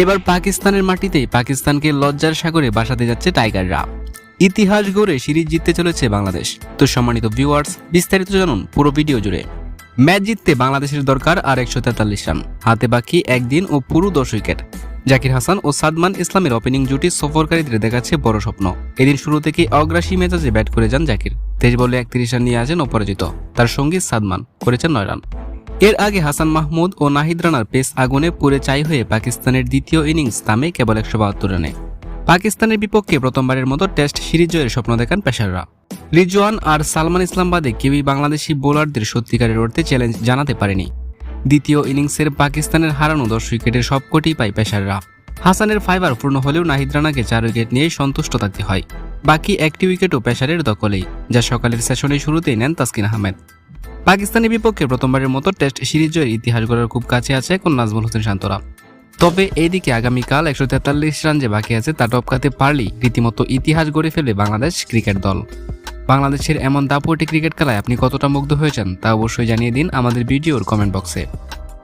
এবার পাকিস্তানের মাটিতে পাকিস্তানকে লজ্জার সাগরে বাসাতে যাচ্ছে টাইগাররা। ইতিহাস গড়ে সিরিজ জিততে চলেছে বাংলাদেশ। তো সম্মানিত ভিউয়ার্স বিস্তারিত জানুন পুরো ভিডিও জুড়ে। ম্যাচ জিততে বাংলাদেশের দরকার আর একশো তেতাল্লিশ রান। হাতে বাকি একদিন ও পুরো দশ উইকেট। জাকির হাসান ও সাদমান ইসলামের ওপেনিং জুটি সফরকারীদের দেখাচ্ছে বড় স্বপ্ন। এদিন শুরু থেকে অগ্রাসী মেজাজে ব্যাট করে যান জাকির। তেইশ বলে একত্রিশ রান নিয়ে আসেন অপরাজিত। তার সঙ্গী সাদমান করেছেন নয় রান। এর আগে হাসান মাহমুদ ও নাহিদ রানার পেস আগুনে পুড়ে চাই হয়ে পাকিস্তানের দ্বিতীয় ইনিংস থামে কেবল একশো বাহাত্তর রানে। পাকিস্তানের বিপক্ষে প্রথমবারের মতো টেস্ট সিরিজ জয়ের স্বপ্ন দেখান পেশাররা রিজওয়ান আর সালমান ইসলাম বাদে কেউই বাংলাদেশি বোলারদের সত্যিকারের অর্থে চ্যালেঞ্জ জানাতে পারেনি। দ্বিতীয় ইনিংসের পাকিস্তানের হারানো দশ উইকেটের সবকটি পায় পেশাররা হাসানের ফাইবার পূর্ণ হলেও নাহিদ রানাকে চার উইকেট নিয়ে সন্তুষ্ট থাকতে হয়। বাকি একটি উইকেটও পেশারের দখলেই, যা সকালের সেশনের শুরুতেই নেন তাসকিন আহমেদ। পাকিস্তানের বিপক্ষে প্রথমবারের মতো টেস্ট সিরিজ জয়ের ইতিহাস গড়ার খুব কাছে আছে এখন নাজমুল হোসেন শান্তরা। তবে এইদিকে আগামীকাল একশো তেতাল্লিশ রান যে বাকি আছে তা টপকাতে পারলেই রীতিমতো ইতিহাস গড়ে ফেলবে বাংলাদেশ ক্রিকেট দল। বাংলাদেশের এমন দাপটি ক্রিকেট খেলায় আপনি কতটা মুগ্ধ হয়েছেন তা অবশ্যই জানিয়ে দিন আমাদের ভিডিওর কমেন্ট বক্সে